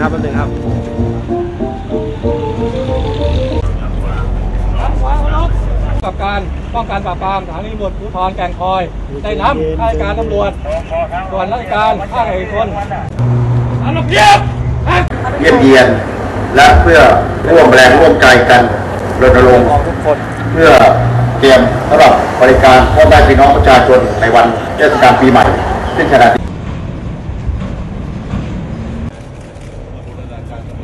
ครับแป๊บนึงครับกับการป้องกันปราบปรามสถานีตำรวจภูธรแก่งคอย ได้นำข้าราชการตำรวจส่วนราชการภาคเอกชนสารเพียบเยี่ยมเยียน และเพื่อร่วมแรงร่วมใจกันรณรงค์เพื่อเตรียมสำหรับบริการพ่อแม่พี่น้องประชาชนในวันเทศกาลปีใหม่ซึ่งขณะ